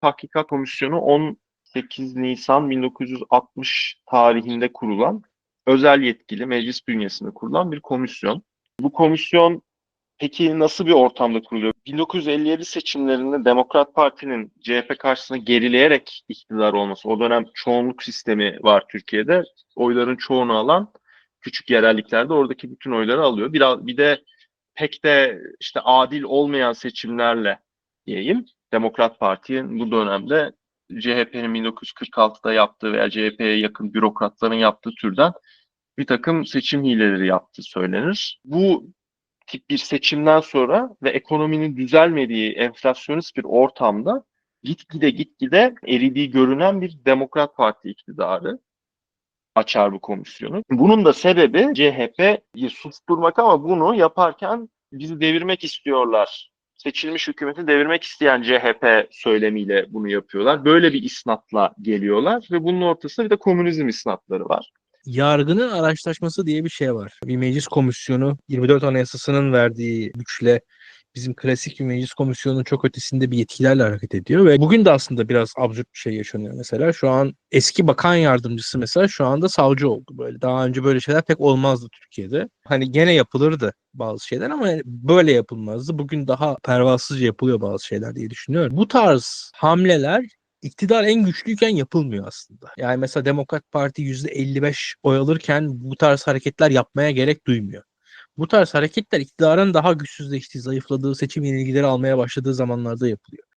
Tahkikat Komisyonu 18 Nisan 1960 tarihinde kurulan özel yetkili meclis bünyesinde kurulan bir komisyon. Bu komisyon peki nasıl bir ortamda kuruluyor? 1957 seçimlerinde Demokrat Parti'nin CHP karşısında gerileyerek iktidar olması, o dönem çoğunluk sistemi var Türkiye'de. Oyların çoğunu alan küçük yerelliklerde oradaki bütün oyları alıyor. Biraz bir de pek de işte adil olmayan seçimlerle diyeyim. Demokrat Parti'nin bu dönemde CHP'nin 1946'da yaptığı veya CHP'ye yakın bürokratların yaptığı türden bir takım seçim hileleri yaptığı söylenir. Bu tip bir seçimden sonra ve ekonominin düzelmediği enflasyonist bir ortamda gitgide gitgide eridiği görünen bir Demokrat Parti iktidarı açar bu komisyonu. Bunun da sebebi CHP'yi susturmak ama bunu yaparken bizi devirmek istiyorlar. Seçilmiş hükümeti devirmek isteyen CHP söylemiyle bunu yapıyorlar. Böyle bir isnatla geliyorlar ve bunun ortasında bir de komünizm isnatları var. Yargının araştırması diye bir şey var. Bir meclis komisyonu 24 Anayasası'nın verdiği güçle bizim klasik bir meclis komisyonunun çok ötesinde bir yetkilerle hareket ediyor ve bugün de aslında biraz absürt bir şey yaşanıyor mesela. Şu an eski bakan yardımcısı mesela şu anda savcı oldu böyle. Daha önce böyle şeyler pek olmazdı Türkiye'de. Hani gene yapılırdı bazı şeyler ama böyle yapılmazdı. Bugün daha pervasızca yapılıyor bazı şeyler diye düşünüyorum. Bu tarz hamleler iktidar en güçlüyken yapılmıyor aslında. Yani mesela Demokrat Parti %55 oy alırken bu tarz hareketler yapmaya gerek duymuyor. Bu tarz hareketler iktidarın daha güçsüzleştiği, zayıfladığı, seçim yenilgileri almaya başladığı zamanlarda yapılıyor.